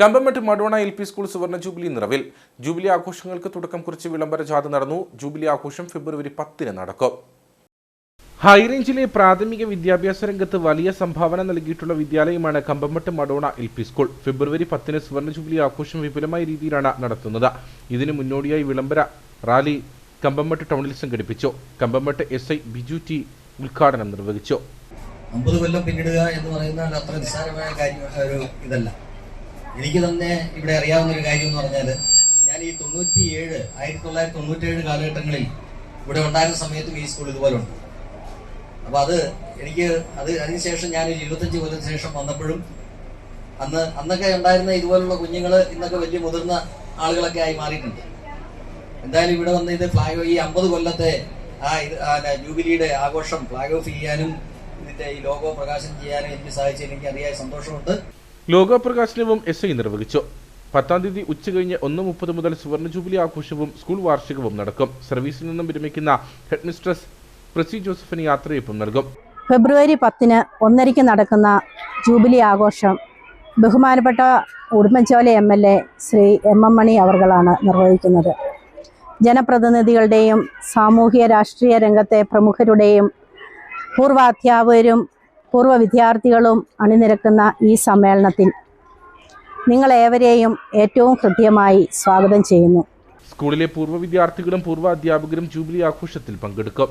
Kambammettu Madonna L P school സുവർണ jubilee നിറവിൽ. Jubilee ആഘോഷങ്ങൾക്ക് തുടക്കം കുറിച്ച് വിളംബര ജാഥ നടന്നു. ജൂബിലി ആഘോഷം ഫെബ്രുവരി പത്തിന് നടക്കും. ഹൈറേഞ്ചിലെ പ്രാഥമിക വിദ്യാഭ്യാസ രംഗത്ത് വലിയ സംഭാവന നൽകിയിട്ടുള്ള വിദ്യാലയമാണ് Kambammettu Madonna L P school. February പത്തിന് സുവർണ ജൂബിലി ആഘോഷം വിപുലമായ രീതിയിലാണ് നടത്തുന്നത്. ഇതിന് മുന്നോടിയായി വിളംബര റാലി കമ്പമട്ട് ടൗണിൽ സംഘടിപ്പിച്ചു. Kambammettu S I Biju T ഉദ്ഘാടനം നിർവഹിച്ചു. അമ്പത് കൊല്ലം പിന്നിടുക എന്ന് പറയുന്ന അത്ര നിസ്സാരമായ കാര്യം ഒരു ഇതല്ല. എനിക്ക് തന്നെ ഇവിടെ അറിയാവുന്ന ഒരു കാര്യം എന്ന് പറഞ്ഞാൽ ഞാൻ ഈ തൊണ്ണൂറ്റിയേഴ് ആയിരത്തി തൊള്ളായിരത്തി തൊണ്ണൂറ്റിയേഴ് കാലഘട്ടങ്ങളിൽ ഇവിടെ ഉണ്ടായിരുന്ന സമയത്തും ഈ സ്കൂൾ ഇതുപോലെ ഉണ്ട് അപ്പൊ അത് എനിക്ക് അത് അതിനുശേഷം ഞാൻ ഇരുപത്തഞ്ച് കൊല്ലത്തിന് ശേഷം വന്നപ്പോഴും അന്ന് അന്നൊക്കെ ഉണ്ടായിരുന്ന ഇതുപോലുള്ള കുഞ്ഞുങ്ങൾ ഇന്നൊക്കെ വലിയ മുതിർന്ന ആളുകളൊക്കെ ആയി മാറിയിട്ടുണ്ട്. എന്തായാലും ഇവിടെ വന്ന് ഇത് ഫ്ലാഗ് ഈ അമ്പത് കൊല്ലത്തെ ആ ഇത് ജൂബിലിയുടെ ആഘോഷം ഫ്ലാഗ് ഓഫ് ചെയ്യാനും ഇതിന്റെ ഈ ലോഗോ പ്രകാശനം ചെയ്യാനും എനിക്ക് സഹായിച്ചതിന് എനിക്ക് അതിയായ സന്തോഷമുണ്ട്. ലോഗോ പ്രകാശനവും എസ് ഐ നിർവഹിച്ചു. പത്താം തീയതി ഉച്ചകഴിഞ്ഞ് ഒന്ന് മുപ്പത് മുതൽ സുവർണ ജൂബിലി ആഘോഷവും സ്കൂൾ വാർഷികവും നടക്കും. സർവീസിൽ നിന്നും വിരമിക്കുന്ന ഹെഡ്മിസ്ട്രസ് പ്രസി ജോസഫിന് യാത്രയപ്പം നൽകും. ഫെബ്രുവരി പത്തിന് ഒന്നരയ്ക്ക് നടക്കുന്ന ജൂബിലി ആഘോഷം ബഹുമാനപ്പെട്ട Udumbanchola M L A Shri M M Mani അവർകളാണ് നിർവഹിക്കുന്നത്. ജനപ്രതിനിധികളുടെയും സാമൂഹിക രാഷ്ട്രീയ രംഗത്തെ പ്രമുഖരുടെയും പൂർവ അധ്യാപകരും പൂർവ വിദ്യാർത്ഥികളും അണിനിരക്കുന്ന ഈ സമ്മേളനത്തിൽ നിങ്ങളേവരെയും ഏറ്റവും ഹൃദ്യമായി സ്വാഗതം ചെയ്യുന്നു. സ്കൂളിലെ പൂർവ വിദ്യാർത്ഥികളും പൂർവ അധ്യാപകരും ജൂബിലി ആഘോഷത്തിൽ പങ്കെടുക്കും.